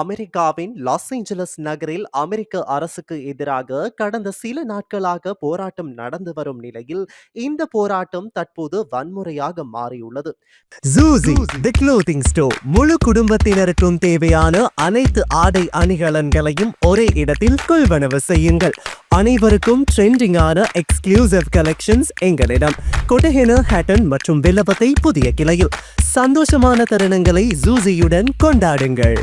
அமெரிக்காவின் Los Angeles நகரில் அமெரிக்க அரசுக்கு எதிராக கடந்த சில நாட்களாக போராட்டம் நடந்து வரும் நிலையில் இந்த போராட்டம் தற்போது வன்முறையாக மாறியுள்ளது. ஜூசி தி க்ளோதிங் ஸ்டோர் முழு குடும்பத்தினருக்கும் தேவையான அனைத்து ஆடை அணிகலன்களையும் ஒரே இடத்தில் கொள்வனவு செய்யுங்கள். அனைவருக்கும் ட்ரெண்டிங்கான எக்ஸ்க்ளூசிவ் கலெக்ஷன்ஸ் எங்களிடம். கொட்டஹென ஹேட்டன் மற்றும் வில்லபத்தை புதிய கிளையில். சந்தோஷமான தருணங்களை ஜூசியுடன் கொண்டாடுங்கள்.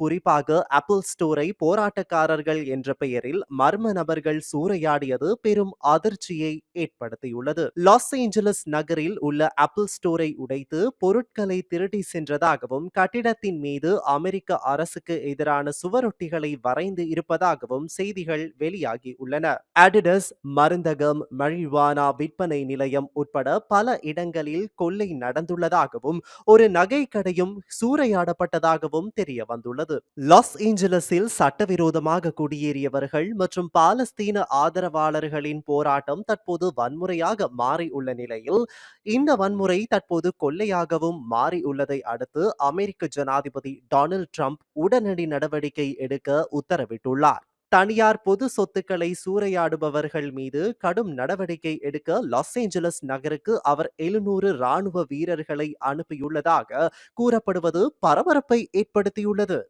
குறிப்பாக ஆப்பிள் ஸ்டோரை போராட்டக்காரர்கள் என்ற பெயரில் மர்ம நபர்கள் சூறையாடியது பெரும் அதிர்ச்சியை ஏற்படுத்தியுள்ளது. லாஸ் ஏஞ்சலஸ் நகரில் உள்ள ஆப்பிள் ஸ்டோரை உடைத்து பொருட்களை திருடி சென்றதாகவும் கட்டிடத்தின் மீது அமெரிக்க அரசுக்கு எதிரான சுவரொட்டிகளை வரைந்து இருப்பதாகவும் செய்திகள் வெளியாகி உள்ளன. அடிடஸ் மருந்தகம் மழிவானா விற்பனை நிலையம் உட்பட பல இடங்களில் கொள்ளை நடந்துள்ளதாகவும் ஒரு நகை கடையும் சூறையாடப்பட்டதாகவும் தெரிய வந்துள்ளது லாஸ் ஏஞ்சலஸில் சட்டவிரோதமாக குடியேறியவர்கள் மற்றும் பாலஸ்தீன ஆதரவாளர்களின் போராட்டம் தற்போது வன்முறையாக மாறி உள்ள நிலையில் இந்த வன்முறை தற்போது கொள்ளையாகவும் மாறி உள்ளதை அடுத்து அமெரிக்க ஜனாதிபதி டொனால்ட் ட்ரம்ப் உடனடி நடவடிக்கை எடுக்க உத்தரவிட்டுள்ளார். தனியார் பொது சொத்துக்களை சூறையாடுபவர்கள் மீது கடும் நடவடிக்கை எடுக்க லாஸ் ஏஞ்சலஸ் நகருக்கு அவர் எழுநூறு ராணுவ வீரர்களை அனுப்பியுள்ளதாக கூறப்படுவது பரபரப்பை ஏற்படுத்தியுள்ளது.